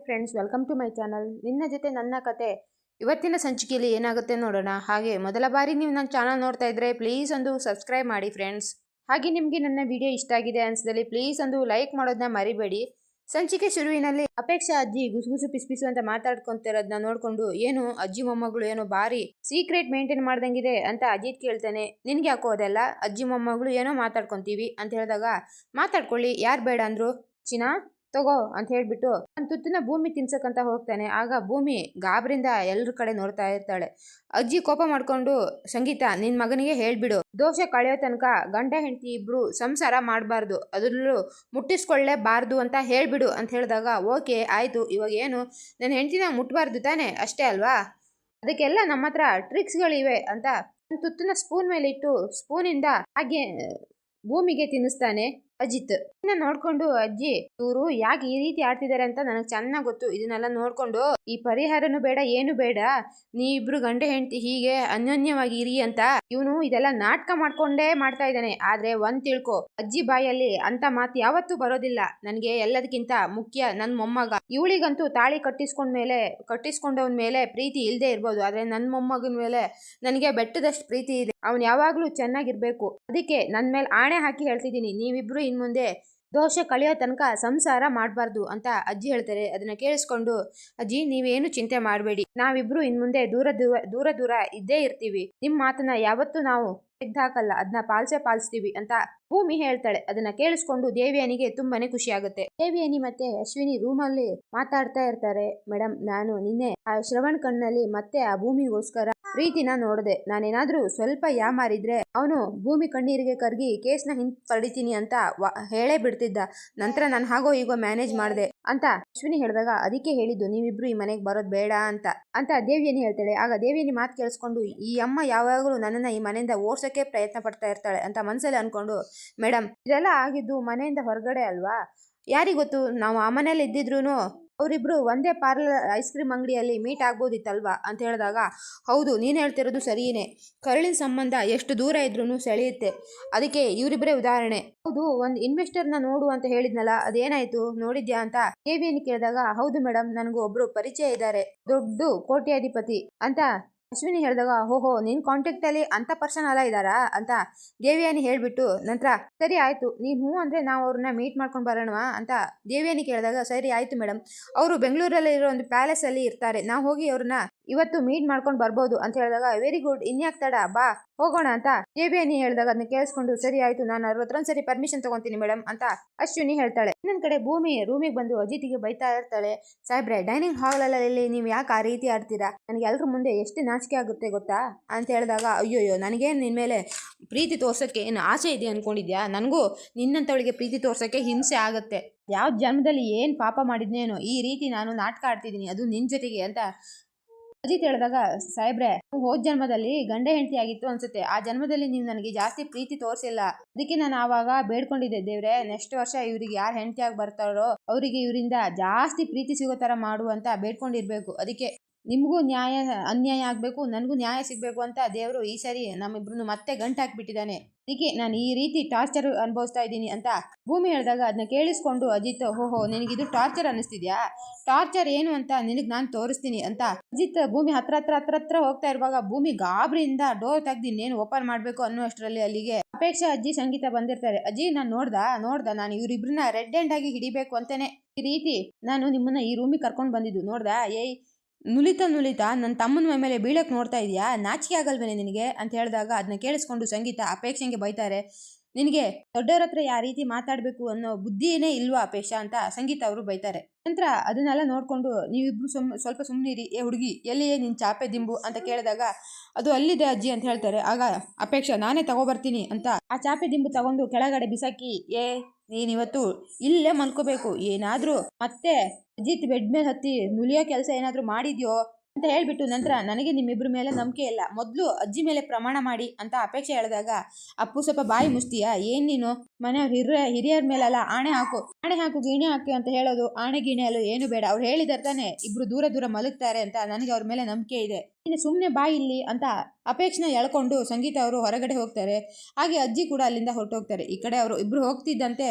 Friends welcome to my channel ನಿನ್ನ ಜೊತೆ ನನ್ನ ಕತೆ. ಇವತ್ತಿನ ಸಂಚಿಕೆಯಲ್ಲಿ ಏನಾಗುತ್ತೆ ನೋಡೋಣ? ಹಾಗೆ ಮೊದಲ ಬಾರಿ ನೀವು ನನ್ನ ಚಾನಲ್ ನೋಡ್ತಾ ಇದ್ರೆ ಪ್ಲೀಸ್ ಒಂದು ಸಬ್ಸ್ಕ್ರೈಬ್ ಮಾಡಿ ಫ್ರೆಂಡ್ಸ್ ಹಾಗೆ ನಿಮಗೆ ನನ್ನ ವಿಡಿಯೋ ಇಷ್ಟ ಆಗಿದೆ ಅನ್ಸದಲ್ಲಿ ಪ್ಲೀಸ್ ಒಂದು ಲೈಕ್ ಮಾಡೋದನ್ನ ಮರಿಬೇಡಿ. ಸಂಚಿಕೆ ಶುರುವಿನಲ್ಲಿ ಅಪೇಕ್ಷಾ ಅಜ್ಜಿ ಗುಸುಗುಸು ಪಿಸ್ಪಿಸು ಅಂತ ಮಾತಾಡ್ಕೊಂತಿರೋದನ್ನ ನೋಡಿಕೊಂಡು ಏನು ಅಜ್ಜಿ ಮೊಮ್ಮಗಳು ಏನೋ ಬಾರಿ ಸೀಕ್ರೆಟ್ ಮೇಂಟೈನ್ ಮಾಡ್ದಂಗಿದೆ ಅಂತ ಅಜಿತ್ ಕೇಳ್ತಾನೆ. ನಿನಗೆ ಯಾಕೋ ಅದೆಲ್ಲ? ಅಜ್ಜಿ ಮೊಮ್ಮಗಳು ಏನೋ ಮಾತಾಡ್ಕೊತೀವಿ ಅಂತ ಹೇಳಿದಾಗ ಮಾತಾಡ್ಕೊಳ್ಳಿ, ಯಾರು ಬೇಡ ಅಂದರು? ಚಿನಾ? ತಗೋ ಅಂತ ಹೇಳಿಬಿಟ್ಟು ನನ್ನ ತುತ್ತಿನ ಭೂಮಿ ತಿನ್ಸಕ್ಕಂತ ಹೋಗ್ತಾನೆ. ಆಗ ಭೂಮಿ ಗಾಬರಿಂದ ಎಲ್ಲರ ಕಡೆ ನೋಡ್ತಾ ಇರ್ತಾಳೆ. ಅಜ್ಜಿ ಕೋಪ ಮಾಡಿಕೊಂಡು, ಸಂಗೀತ ನಿನ್ನ ಮಗನಿಗೆ ಹೇಳಿಬಿಡು. ದೋಷ ಕಳೆಯೋ ತನಕ ಗಂಡ, ಹೆಂಡತಿ ಇಬ್ಬರು ಸಂಸಾರ ಮಾಡಬಾರ್ದು. ಅದರಲ್ಲೂ ಮುಟ್ಟಿಸ್ಕೊಳ್ಳೇಬಾರ್ದು ಅಂತ ಹೇಳಿಬಿಡು ಅಂತ ಹೇಳಿದಾಗ, ಓಕೆ, ಆಯಿತು, ಇವಾಗ ಏನು? ನನ್ನ ಹೆಂಡತಿನ ಮುಟ್ಟಬಾರ್ದು ತಾನೆ? ಅಷ್ಟೇ ಅಲ್ವಾ? ಅದಕ್ಕೆಲ್ಲ ನಮ್ಮ ಹತ್ರ ಟ್ರಿಕ್ಸ್ಗಳಿವೆ ಅಂತ ತುತ್ತಿನ ಸ್ಪೂನ್ ಮೇಲೆ ಇಟ್ಟು ಸ್ಪೂನಿಂದ ಹಾಗೆ ಭೂಮಿಗೆ ತಿನ್ನಿಸ್ತಾನೆ. ಅಜಿತ್. ಇದನ್ನ ನೋಡ್ಕೊಂಡು ಅಜ್ಜಿ, ಇವರು ಯಾಕೆ ಈ ರೀತಿ ಆಡ್ತಿದ್ದಾರೆ ಅಂತ ನನಗೆ ಚೆನ್ನಾಗ್ ಗೊತ್ತು. ಇದನ್ನೆಲ್ಲ ನೋಡ್ಕೊಂಡು, ಈ ಪರಿಹಾರನು ಬೇಡ, ಏನು ಬೇಡ. ನೀ ಇಬ್ರು ಗಂಡ ಹೆಂಡತಿ ಹೀಗೆ ಅನ್ಯೋನ್ಯವಾಗಿ ಇರಿ ಅಂತ. ಇವನು ಇದೆಲ್ಲ ನಾಟಕ ಮಾಡ್ಕೊಂಡೇ ಮಾಡ್ತಾ ಇದ್ದಾನೆ. ಆದ್ರೆ ಒಂದ್ ತಿಳ್ಕೊ, ಅಜ್ಜಿ ಬಾಯಲ್ಲಿ ಅಂತ ಮಾತು ಯಾವತ್ತೂ ಬರೋದಿಲ್ಲ. ನನಗೆ ಎಲ್ಲದಕ್ಕಿಂತ ಮುಖ್ಯ ನನ್ ಮೊಮ್ಮಗ. ಇವಳಿಗಂತೂ ತಾಳಿ ಕಟ್ಟಿಸ್ಕೊಂಡ್ ಮೇಲೆ, ಕಟ್ಟಿಸ್ಕೊಂಡವನ್ ಮೇಲೆ ಪ್ರೀತಿ ಇಲ್ಲದೆ ಇರ್ಬೋದು. ಆದ್ರೆ ನನ್ ಮೊಮ್ಮಗನ ಮೇಲೆ ನನಗೆ ಬೆಟ್ಟದಷ್ಟು ಪ್ರೀತಿ ಇದೆ. ಅವ್ನು ಯಾವಾಗ್ಲೂ ಚೆನ್ನಾಗಿರ್ಬೇಕು. ಅದಕ್ಕೆ ನನ್ ಮೇಲೆ ಆಣೆ ಹಾಕಿ ಹೇಳ್ತಿದ್ದೀನಿ. ನೀವಿಬ್ರು ಇನ್ ಮುಂದೆ ದೋಷ ಕಳೆಯೋ ತನಕ ಸಂಸಾರ ಮಾಡಬಾರ್ದು ಅಂತ ಅಜ್ಜಿ ಹೇಳ್ತಾರೆ. ಅದನ್ನ ಕೇಳಿಸ್ಕೊಂಡು, ಅಜ್ಜಿ, ನೀವೇನು ಚಿಂತೆ ಮಾಡಬೇಡಿ. ನಾವಿಬ್ರು ಇನ್ ಮುಂದೆ ದೂರ ದೂರ ದೂರ ದೂರ ಇದ್ದೇ ಇರ್ತೀವಿ. ನಿಮ್ಮ ಮಾತನ್ನ ಯಾವತ್ತೂ ನಾವು ತೆಗ್ದಾಕಲ್ಲ ಅದನ್ನ ಪಾಲ್ಸೆ ಪಾಲಿಸ್ತೀವಿ ಅಂತ ಭೂಮಿ ಹೇಳ್ತಾಳೆ. ಅದನ್ನ ಕೇಳಿಸ್ಕೊಂಡು ದೇವಿಯನಿಗೆ ತುಂಬಾನೇ ಖುಷಿ ಆಗುತ್ತೆ. ದೇವಿಯನಿ ಮತ್ತೆ ಅಶ್ವಿನಿ ರೂಮಲ್ಲಿ ಮಾತಾಡ್ತಾ ಇರ್ತಾರೆ. ಮೇಡಮ್ ನಾನು ನಿನ್ನೆ ಆ ಶ್ರವಣ್ ಕಣ್ಣಲ್ಲಿ ಮತ್ತೆ ಆ ಭೂಮಿಗೋಸ್ಕರ ಪ್ರೀತಿನ ನೋಡಿದೆ. ನಾನೇನಾದ್ರೂ ಸ್ವಲ್ಪ ಯಾಮಾರಿದ್ರೆ ಅವನು ಭೂಮಿ ಕಣ್ಣೀರಿಗೆ ಕರ್ಗಿ ಕೇಸ್ನ ಹಿಂಪಡಿತೀನಿ ಅಂತ ಹೇಳೇ ಬಿಡ್ತಿದ್ದ. ನಂತರ ನಾನು ಹಾಗೋ ಹೀಗೋ ಮ್ಯಾನೇಜ್ ಮಾಡಿದೆ ಅಂತ ಅಶ್ವಿನಿ ಹೇಳಿದಾಗ ಅದಕ್ಕೆ ಹೇಳಿದ್ದು, ನೀವಿಬ್ರು ಈ ಮನೆಗೆ ಬರೋದು ಬೇಡ ಅಂತ. ಅಂತ ದೇವಿಯನ್ನು ಹೇಳ್ತಾಳೆ. ಆಗ ದೇವಿಯನ್ನು ಮಾತು ಕೇಳಿಸ್ಕೊಂಡು, ಈ ಅಮ್ಮ ಯಾವಾಗಲೂ ನನ್ನನ್ನು ಈ ಮನೆಯಿಂದ ಓಡ್ಸೋಕೆ ಪ್ರಯತ್ನ ಪಡ್ತಾ ಇರ್ತಾಳೆ ಅಂತ ಮನಸ್ಸಲ್ಲಿ ಅನ್ಕೊಂಡು ಮೇಡಮ್ ಇದೆಲ್ಲ ಆಗಿದ್ದು ಮನೆಯಿಂದ ಹೊರಗಡೆ ಅಲ್ವಾ? ಯಾರಿಗೊತ್ತು? ನಾವು ಆ ಮನೇಲಿ ಇದ್ದಿದ್ರು ಅವರಿಬ್ರು ಒಂದೇ ಪಾರ್ಲರ್ ಐಸ್ ಕ್ರೀಮ್ ಅಂಗಡಿಯಲ್ಲಿ ಮೀಟ್ ಆಗ್ಬೋದಿತ್ತಲ್ವಾ ಅಂತ ಹೇಳಿದಾಗ, ಹೌದು, ನೀನು ಹೇಳ್ತಿರೋದು ಸರಿಯೇ ಕರಳಿನ ಸಂಬಂಧ ಎಷ್ಟು ದೂರ ಇದ್ರೂ ಸೆಳೆಯುತ್ತೆ. ಅದಕ್ಕೆ ಇವರಿಬ್ಬರೇ ಉದಾಹರಣೆ. ಹೌದು, ಒಂದು ಇನ್ವೆಸ್ಟರ್ನ ನೋಡು ಅಂತ ಹೇಳಿದ್ನಲ್ಲ, ಅದೇನಾಯಿತು? ನೋಡಿದ್ಯಾ ಅಂತ ದೇವಿಯನ್ನು ಕೇಳಿದಾಗ, ಹೌದು ಮೇಡಮ್ ನನಗೂ ಒಬ್ರು ಪರಿಚಯ ಇದ್ದಾರೆ. ದೊಡ್ಡ ಕೋಟ್ಯಾಧಿಪತಿ ಅಂತ ಅಶ್ವಿನಿ ಹೇಳಿದಾಗ, ಓಹೋ, ನಿನ್ ಕಾಂಟ್ಯಾಕ್ಟಲ್ಲಿ ಅಂತ ಪರ್ಸನ್ ಅಲ್ಲ ಇದ್ದಾರಾ? ಅಂತ ದೇವಿಯಾನಿ ಹೇಳಿಬಿಟ್ಟು, ನಂತರ, ಸರಿ ಆಯ್ತು, ನೀನು ಹ್ಞೂ ಅಂದ್ರೆ ನಾವು ಅವ್ರನ್ನ ಮೀಟ್ ಮಾಡ್ಕೊಂಡು ಬರೋಣವಾ? ಅಂತ ದೇವಿಯಾನಿ ಕೇಳಿದಾಗ, ಸರಿ ಆಯ್ತು ಮೇಡಮ್ ಅವರು ಬೆಂಗಳೂರಲ್ಲಿ ಇರೋ ಒಂದು ಪ್ಯಾಲೇಸ್ ಅಲ್ಲಿ ಇರ್ತಾರೆ. ನಾವು ಹೋಗಿ ಅವ್ರನ್ನ ಇವತ್ತು ಮೀಟ್ ಮಾಡ್ಕೊಂಡು ಬರ್ಬೋದು ಅಂತ ಹೇಳಿದಾಗ ವೆರಿ ಗುಡ್ ಇನ್ಯಾಕ್ ತಡ? ಬಾ, ಹೋಗೋಣ ಅಂತ ದೇವಿಯಾನಿ ಹೇಳಿದಾಗ ಅದನ್ನ ಕೇಳಿಸ್ಕೊಂಡು, ಸರಿ ಆಯ್ತು, ನಾನು ಅವ್ರ ಹತ್ರ ಒಂದ್ಸರಿ ಪರ್ಮಿಷನ್ ತಗೊಂತೀನಿ ಮೇಡಮ್ ಅಂತ ಅಶ್ವಿನಿ ಹೇಳ್ತಾಳೆ. ಇನ್ನೊಂದ್ ಕಡೆ ಭೂಮಿ ರೂಮಿಗೆ ಬಂದು ಅಜಿತಿಗೆ ಬೈತಾ ಇರ್ತಾಳೆ. ಸಾಹೇಬ್ರೆ ಡೈನಿಂಗ್ ಹಾಲಲ್ಲಿ ನೀವು ಯಾಕೆ ಆ ರೀತಿ ಆಡ್ತೀರಾ? ನನಗೆ ಎಲ್ರ ಮುಂದೆ ಎಷ್ಟು ನಾಚಿಕೆ ಆಗುತ್ತೆ ಗೊತ್ತಾ? ಅಂತ ಹೇಳಿದಾಗ, ಅಯ್ಯೋಯ್ಯೋ, ನನಗೇನು ನಿನ್ನ ಮೇಲೆ ಪ್ರೀತಿ ತೋರ್ಸೋಕ್ಕೆ ಏನು ಆಸೆ ಇದೆ ಅನ್ಕೊಂಡಿದ್ಯಾ? ನನಗೂ ನಿನ್ನಂಥವಳಿಗೆ ಪ್ರೀತಿ ತೋರ್ಸೋಕ್ಕೆ ಹಿಂಸೆ ಆಗುತ್ತೆ. ಯಾವ ಜನ್ಮದಲ್ಲಿ ಏನು ಪಾಪ ಮಾಡಿದ್ನೇನೋ, ಈ ರೀತಿ ನಾನು ನಾಟಕ ಆಡ್ತಿದ್ದೀನಿ, ಅದು ನಿನ್ನ ಜೊತೆಗೆ ಅಂತ ಅಜಿತ್ ಹೇಳಿದಾಗ, ಸಾಹೇಬ್ರೆ, ಹೋದ್ ಜನ್ಮದಲ್ಲಿ ಗಂಡ ಹೆಂಡತಿ ಆಗಿತ್ತು ಅನ್ಸುತ್ತೆ. ಆ ಜನ್ಮದಲ್ಲಿ ನೀವು ನನಗೆ ಜಾಸ್ತಿ ಪ್ರೀತಿ ತೋರಿಸಿಲ್ಲ. ಅದಕ್ಕೆ ನಾನು ಆವಾಗ ಬೇಡ್ಕೊಂಡಿದ್ದೆ. ದೇವ್ರೆ ನೆಕ್ಸ್ಟ್ ವರ್ಷ ಇವ್ರಿಗೆ ಯಾರು ಹೆಂಡತಿಯಾಗಿ ಬರ್ತಾರೋ, ಅವರಿಗೆ ಇವರಿಂದ ಜಾಸ್ತಿ ಪ್ರೀತಿ ಸಿಗೋ ಥರ ಮಾಡು ಅಂತ ಬೇಡ್ಕೊಂಡಿರ್ಬೇಕು. ಅದಕ್ಕೆ ನಿಮಗೂ ನ್ಯಾಯ, ಅನ್ಯಾಯ ಆಗಬೇಕು, ನನಗೂ ನ್ಯಾಯ ಸಿಗಬೇಕು ಅಂತ ದೇವರು ಈ ಸರಿ ನಮ್ಮಿಬ್ರು ಮತ್ತೆ ಗಂಟು ಹಾಕ್ಬಿಟ್ಟಿದ್ದಾನೆ ಅದಕ್ಕೆ ನಾನು ಈ ರೀತಿ ಟಾರ್ಚರ್ ಅನುಭವಿಸ್ತಾ ಇದ್ದೀನಿ ಅಂತ ಭೂಮಿ ಹೇಳಿದಾಗ ಅದನ್ನ ಕೇಳಿಸ್ಕೊಂಡು ಅಜಿತ್, ಓಹೋ, ನಿನಗಿದು ಟಾರ್ಚರ್ ಅನ್ನಿಸ್ತಿದ್ಯಾ? ಟಾರ್ಚರ್ ಏನು ಅಂತ ನಿನಗೆ ನಾನು ತೋರಿಸ್ತೀನಿ ಅಂತ ಅಜಿತ್ ಭೂಮಿ ಹತ್ರ ಹತ್ರ ಹತ್ರ ಹತ್ರ ಹೋಗ್ತಾ ಇರುವಾಗ ಭೂಮಿ ಗಾಬರಿಯಿಂದ ಡೋರ್ ತೆಗ್ದು ಇನ್ನೇನು ಓಪನ್ ಮಾಡಬೇಕು ಅನ್ನೋ ಅಷ್ಟರಲ್ಲಿ ಅಲ್ಲಿಗೆ ಅಪೇಕ್ಷಾ ಅಜ್ಜಿ ಸಂಗೀತ ಬಂದಿರ್ತಾರೆ. ಅಜ್ಜಿ, ನಾನು ನೋಡ್ದ ನೋಡ್ದ, ನಾನು ಇವರಿಬ್ರನ್ನ ರೆಡ್ ಹ್ಯಾಂಡ್ ಆಗಿ ಹಿಡಿಬೇಕು ಅಂತಾನೆ. ಈ ರೀತಿ ನಾನು ನಿಮ್ಮನ್ನ ಈ ರೂಮಿಗೆ ಕರ್ಕೊಂಡು ಬಂದಿದ್ದು, ನೋಡ್ದ? ಏಯ್ ನುಲಿತ ನುಲಿತ ನನ್ನ ತಮ್ಮನ ಮೇಲೆ ಬೀಳಕ್ಕೆ ನೋಡ್ತಾ ಇದೆಯಾ? ನಾಚಿಕೆ ಆಗಲ್ವೇನೆ ನಿನಗೆ? ಅಂತ ಹೇಳಿದಾಗ ಅದನ್ನ ಕೇಳಿಸ್ಕೊಂಡು ಸಂಗೀತ ಅಪೇಕ್ಷೆಗೆ ಬೈತಾರೆ. ನಿನಗೆ ದೊಡ್ಡವ್ರ ಹತ್ರ ಯಾವ ರೀತಿ ಮಾತಾಡಬೇಕು ಅನ್ನೋ ಬುದ್ಧಿಯೇ ಇಲ್ವಾ ಅಪೇಕ್ಷಾ ಅಂತ ಸಂಗೀತ ಅವರು ಬೈತಾರೆ. ನಂತರ ಅದನ್ನೆಲ್ಲ ನೋಡ್ಕೊಂಡು ನೀವಿಬ್ರು ಸುಮ್, ಸ್ವಲ್ಪ ಸುಮ್ಮನಿರಿ ಏ ಹುಡುಗಿ ಎಲ್ಲಿಯೇ ನಿನ್ನ ಚಾಪೆ ದಿಂಬು ಅಂತ ಕೇಳಿದಾಗ, ಅದು ಅಲ್ಲಿದೆ ಅಜ್ಜಿ ಅಂತ ಹೇಳ್ತಾರೆ. ಆಗ, ಅಪೇಕ್ಷಾ, ನಾನೇ ತಗೋಬರ್ತೀನಿ ಅಂತ ಆ ಚಾಪೆ ದಿಂಬು ತಗೊಂಡು ಕೆಳಗಡೆ ಬಿಸಾಕಿ, ಏ, ನೀನಿವತ್ತು ಇಲ್ಲೇ ಮಲ್ಕೋಬೇಕು. ಏನಾದರೂ ಮತ್ತೆ ಅಜಿತ್ ಬೆಡ್ ಮೇಲೆ ಹತ್ತಿ ನುಲಿಯೋ ಕೆಲಸ ಏನಾದರೂ ಮಾಡಿದ್ಯೋ? ಅಂತ ಹೇಳಿಬಿಟ್ಟು ನಂತರ ನನಗೆ ನಿಮ್ಮಿಬ್ಬರ ಮೇಲೆ ನಂಬಿಕೆ ಇಲ್ಲ. ಮೊದಲು ಅಜ್ಜಿ ಮೇಲೆ ಪ್ರಮಾಣ ಮಾಡಿ ಅಂತ ಅಪೇಕ್ಷೆ ಹೇಳಿದಾಗ, ಅಪ್ಪು, ಸ್ವಲ್ಪ ಬಾಯಿ ಮುಸ್ತೀಯಾ ಏನ್ ನೀನು? ಮನೆಯವ್ರ ಹಿರಿಯ ಹಿರಿಯರ ಮೇಲೆಲ್ಲ, ಆಣೆ ಹಾಕು. ಆಣೆ ಹಾಕು, ಗಿಣೆ ಹಾಕು ಅಂತ ಹೇಳೋದು, ಆಣೆ, ಗಿಣೆ ಅಲ್ಲೂ ಏನು ಬೇಡ. ಅವ್ರು ಹೇಳಿದಾರೆ ತಾನೆ, ಇಬ್ರು ದೂರ ದೂರ ಮಲಗ್ತಾರೆ ಅಂತ ನನಗೆ ಅವ್ರ ಮೇಲೆ ನಂಬಿಕೆ ಇದೆ. ಇನ್ನು ಸುಮ್ಮನೆ ಬಾಯಿ ಇಲ್ಲಿ ಅಂತ ಅಪೇಕ್ಷೆನ ಎಳ್ಕೊಂಡು ಸಂಗೀತ ಅವರು ಹೊರಗಡೆ ಹೋಗ್ತಾರೆ. ಹಾಗೆ ಅಜ್ಜಿ ಕೂಡ ಅಲ್ಲಿಂದ ಹೊರಟೋಗ್ತಾರೆ. ಈ ಕಡೆ ಅವರು ಇಬ್ರು ಹೋಗ್ತಿದ್ದಂತೆ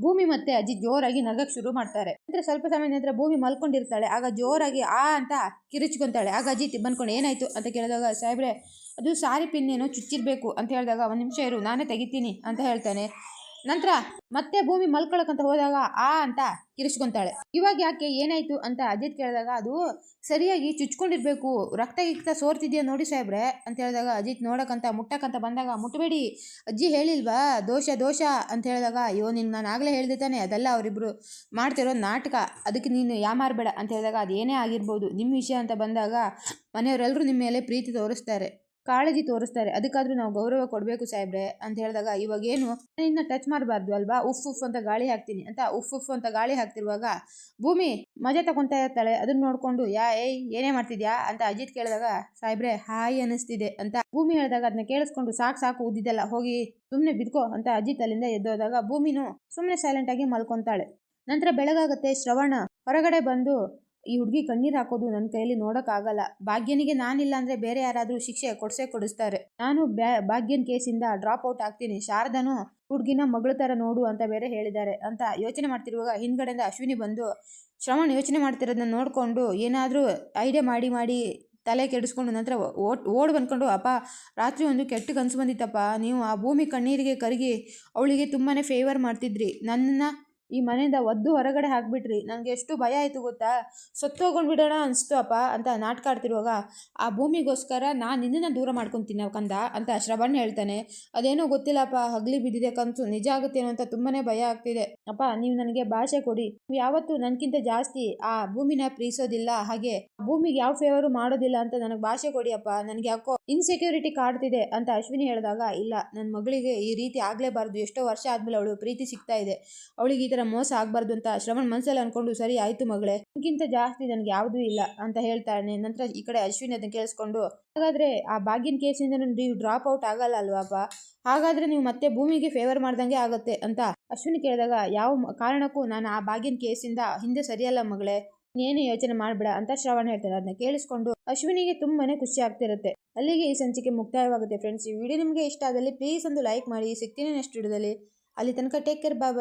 ಭೂಮಿ ಮತ್ತೆ ಅಜ್ಜಿ ಜೋರಾಗಿ ನಗಕ್ ಶುರು ಮಾಡ್ತಾರೆ. ನಂತರ ಸ್ವಲ್ಪ ಸಮಯ ನಂತರ ಭೂಮಿ ಮಲ್ಕೊಂಡಿರ್ತಾಳೆ. ಆಗ ಜೋರಾಗಿ ಆ ಅಂತ ಕಿರಿಚ್ಕೊಂತಾಳೆ. ಆಗ ಅಜ್ಜಿ ಬಂದ್ಕೊಂಡು ಏನಾಯ್ತು ಅಂತ ಕೇಳಿದಾಗ, ಸಾಹೇಬ್ರೆ, ಅದು ಸಾರಿ ಪಿನ್ ಏನೋ ಚುಚ್ಚಿರ್ಬೇಕು ಅಂತ ಹೇಳಿದಾಗ, ಒಂದು ನಿಮಿಷ ಇರು, ನಾನೇ ತೆಗಿತೀನಿ ಅಂತ ಹೇಳ್ತಾನೆ. ನಂತರ ಮತ್ತೆ ಭೂಮಿ ಮಲ್ಕೊಳಕಂತ ಹೋದಾಗ ಆ ಅಂತ ಕಿರಿಸ್ಕೊಂತಾಳೆ ಇವಾಗ ಯಾಕೆ ಏನಾಯ್ತು ಅಂತ ಅಜಿತ್ ಕೇಳಿದಾಗ ಅದು ಸರಿಯಾಗಿ ಚುಚ್ಕೊಂಡಿರ್ಬೇಕು ರಕ್ತ ಗಿಕ್ತ ಸೋರ್ತಿದ್ಯಾ ನೋಡಿ ಸಾಹೇಬ್ರೆ ಅಂತ ಹೇಳಿದಾಗ ಅಜಿತ್ ನೋಡಕ್ಕಂತ ಮುಟ್ಟಕ್ಕಂತ ಬಂದಾಗ ಮುಟ್ಟಬೇಡಿ ಅಜ್ಜಿ ಹೇಳಿಲ್ವಾ, ದೋಷ ದೋಷ ಅಂತ ಹೇಳಿದಾಗ, ಅಯ್ಯೋ ನಿನ್ಗೆ ನಾನು ಆಗಲೇ ಹೇಳಿದೆ ತಾನೆ, ಅದೆಲ್ಲ ಅವರಿಬ್ರು ಮಾಡ್ತಿರೋ ನಾಟಕ, ಅದಕ್ಕೆ ನೀನು ಯಾಮಾರಬೇಡ ಅಂತ ಹೇಳಿದಾಗ ಅದು ಏನೇ ಆಗಿರ್ಬೋದು ನಿಮ್ಮ ವಿಷಯ ಅಂತ ಬಂದಾಗ ಮನೆಯವರೆಲ್ಲರೂ ನಿಮ್ಮ ಮೇಲೆ ಪ್ರೀತಿ ತೋರಿಸ್ತಾರೆ. ಕಾಳಜಿ ತೋರಿಸ್ತಾರೆ. ಅದಕ್ಕಾದ್ರೂ ನಾವು ಗೌರವ ಕೊಡಬೇಕು ಸಾಹೇಬ್ರೆ ಅಂತ ಹೇಳಿದಾಗ ಇವಾಗ ಏನು ನಿನ್ನ ಟಚ್ ಮಾಡಬಾರ್ದು ಅಲ್ವಾ? ಉಫ್ ಉಫ್ ಅಂತ ಗಾಳಿ ಹಾಕ್ತೀನಿ ಅಂತ ಉಫ್ ಉಫ್ ಅಂತ ಗಾಳಿ ಹಾಕ್ತಿರುವಾಗ ಭೂಮಿ ಮಜಾ ತಗೊತಾ ಇರ್ತಾಳೆ. ಅದನ್ನ ನೋಡ್ಕೊಂಡು, ಯಾ, ಏಯ್, ಏನೇ ಮಾಡ್ತಿದ್ಯಾ? ಅಂತ ಅಜಿತ್ ಕೇಳಿದಾಗ, ಸಾಹೇಬ್ರೆ, ಹಾಯ್ ಅನಿಸ್ತಿದೆ ಅಂತ ಭೂಮಿ ಹೇಳಿದಾಗ ಅದನ್ನ ಕೇಳಿಸ್ಕೊಂಡು, ಸಾಕು ಸಾಕು, ಉದ್ದಿದ್ದಲ್ಲ ಹೋಗಿ ಸುಮ್ಮನೆ ಬಿದ್ಕೋ ಅಂತ ಅಜಿತ್ ಅಲ್ಲಿಂದ ಎದ್ದೋದಾಗ ಭೂಮಿನೂ ಸುಮ್ಮನೆ ಸೈಲೆಂಟ್ ಆಗಿ ಮಲ್ಕೊಂತಾಳೆ. ನಂತರ ಬೆಳಗಾಗತ್ತೆ ಶ್ರವಣ. ಹೊರಗಡೆ ಬಂದು ಈ ಹುಡುಗಿ ಕಣ್ಣೀರು ಹಾಕೋದು ನನ್ನ ಕೈಯಲ್ಲಿ ನೋಡೋಕ್ಕಾಗಲ್ಲ ಭಾಗ್ಯನಿಗೆ ನಾನಿಲ್ಲ ಅಂದರೆ ಬೇರೆ ಯಾರಾದರೂ ಶಿಕ್ಷೆ ಕೊಡಿಸೇ ಕೊಡಿಸ್ತಾರೆ. ನಾನು ಬ್ಯಾ, ಭಾಗ್ಯನ ಕೇಸಿಂದ ಡ್ರಾಪ್ ಔಟ್ ಆಗ್ತೀನಿ. ಶಾರದನು ಹುಡುಗಿನ ಮಗಳ ಥರ ನೋಡು ಅಂತ ಬೇರೆ ಹೇಳಿದ್ದಾರೆ ಅಂತ ಯೋಚನೆ ಮಾಡ್ತಿರುವಾಗ ಹಿಂದ್ಗಡೆಯಿಂದ ಅಶ್ವಿನಿ ಬಂದು, ಶ್ರವಣ್ ಯೋಚನೆ ಮಾಡ್ತಿರೋದನ್ನ ನೋಡಿಕೊಂಡು ಏನಾದರೂ ಐಡಿಯಾ ಮಾಡಿ ಮಾಡಿ ತಲೆ ಕೆಡಿಸ್ಕೊಂಡು ನಂತರ ಓಟ್ ಓಡ್ ಬಂದ್ಕೊಂಡು, ಅಪ್ಪ, ರಾತ್ರಿ ಒಂದು ಕೆಟ್ಟ ಕನಸು ಬಂದಿತ್ತಪ್ಪ. ನೀವು ಆ ಭೂಮಿ ಕಣ್ಣೀರಿಗೆ ಕರಗಿ ಅವಳಿಗೆ ತುಂಬಾ ಫೇವರ್ ಮಾಡ್ತಿದ್ರಿ. ನನ್ನನ್ನು ಈ ಮನೆಯಿಂದ ಒದ್ದು ಹೊರಗಡೆ ಹಾಕ್ಬಿಟ್ರಿ. ನನಗೆ ಎಷ್ಟು ಭಯ ಆಯಿತು ಗೊತ್ತಾ? ಸತ್ತೋಗೊಂಡು ಬಿಡೋಣ ಅನಿಸ್ತು ಅಪ್ಪ ಅಂತ ನಾಟಕ ಆಡ್ತಿರುವಾಗ, ಆ ಭೂಮಿಗೋಸ್ಕರ ನಾನು ನಿನ್ನನ್ನು ದೂರ ಮಾಡ್ಕೊತೀನಿ ಕಂದ ಅಂತ ಶ್ರವಣ್ ಹೇಳ್ತಾನೆ. ಅದೇನೋ ಗೊತ್ತಿಲ್ಲಪ್ಪ, ಹಗ್ಲಿ ಬಿದ್ದಿದೆ ಕನಸು. ನಿಜ ಆಗುತ್ತೇನೋ ಅಂತ ತುಂಬಾ ಭಯ ಆಗ್ತಿದೆ. ಅಪ್ಪ, ನೀವು ನನಗೆ ಭಾಷೆ ಕೊಡಿ. ನೀವು ಯಾವತ್ತೂ ನನಗಿಂತ ಜಾಸ್ತಿ ಆ ಭೂಮಿನ ಪ್ರೀಸೋದಿಲ್ಲ. ಹಾಗೆ ಭೂಮಿಗೆ ಯಾವ ಫೇವರು ಮಾಡೋದಿಲ್ಲ ಅಂತ ನನಗೆ ಭಾಷೆ ಕೊಡಿ ಅಪ್ಪ. ನನಗೆ ಯಾಕೋ ಇನ್ಸೆಕ್ಯೂರಿಟಿ ಕಾಡ್ತಿದೆ ಅಂತ ಅಶ್ವಿನಿ ಹೇಳಿದಾಗ, ಇಲ್ಲ ನನ್ನ ಮಗಳಿಗೆ ಈ ರೀತಿ ಆಗಲೇಬಾರ್ದು, ಎಷ್ಟೋ ವರ್ಷ ಆದಮೇಲೆ ಅವಳು ಪ್ರೀತಿ ಸಿಗ್ತಾ ಇದೆ. ಅವಳಿಗೆ ಈ ಥರ ಮೋಸ ಆಗಬಾರ್ದು ಅಂತ ಶ್ರವಣ್ ಮನಸ್ಸಲ್ಲಿ ಅನ್ಕೊಂಡು, ಸರಿ, ಆಯಿತು ಮಗಳೇ ಇದಕ್ಕಿಂತ ಜಾಸ್ತಿ ನನಗೆ ಯಾವುದೂ ಇಲ್ಲ ಅಂತ ಹೇಳ್ತಾನೆ ನಂತರ ಈ ಕಡೆ ಅಶ್ವಿನಿ ಅದನ್ನು ಕೇಳಿಸ್ಕೊಂಡು, ಹಾಗಾದರೆ ಆ ಬಾಗಿನ ಕೇಸಿಂದ ನೀವು ಡ್ರಾಪ್ ಔಟ್ ಆಗಲ್ಲ ಅಲ್ವಾಪ ಹಾಗಾದರೆ ನೀವು ಮತ್ತೆ ಭೂಮಿಗೆ ಫೇವರ್ ಮಾಡ್ದಂಗೆ ಆಗುತ್ತೆ ಅಂತ ಅಶ್ವಿನಿ ಕೇಳಿದಾಗ, ಯಾವ ಕಾರಣಕ್ಕೂ ನಾನು ಆ ಬಾಗಿನ ಕೇಸಿಂದ ಹಿಂದೆ ಸರಿಯಲ್ಲ ಮಗಳೇ. ನೀನು ಯೋಚನೆ ಮಾಡಬೇಡ ಅಂತ ಶ್ರವಣ ಹೇಳ್ತಾರೆ ಅದನ್ನ ಕೇಳಿಸ್ಕೊಂಡು ಅಶ್ವಿನಿಗೆ ತುಂಬಾನೇ ಖುಷಿ ಆಗ್ತಿರುತ್ತೆ. ಅಲ್ಲಿಗೆ ಈ ಸಂಚಿಕೆ ಮುಕ್ತಾಯವಾಗುತ್ತೆ. ಫ್ರೆಂಡ್ಸ್ ಈ ವಿಡಿಯೋ ನಿಮಗೆ ಇಷ್ಟ ಆದಲ್ಲಿ ಪ್ಲೀಸ್ ಒಂದು ಲೈಕ್ ಮಾಡಿ. ಸಿಗ್ತೀನಿ ನೆಕ್ಸ್ಟ್ ವಿಡಿಯೋದಲ್ಲಿ ಅಲ್ಲಿ ತನಕ ಟೇಕ್ ಕೇರ್ ಬಾಯ್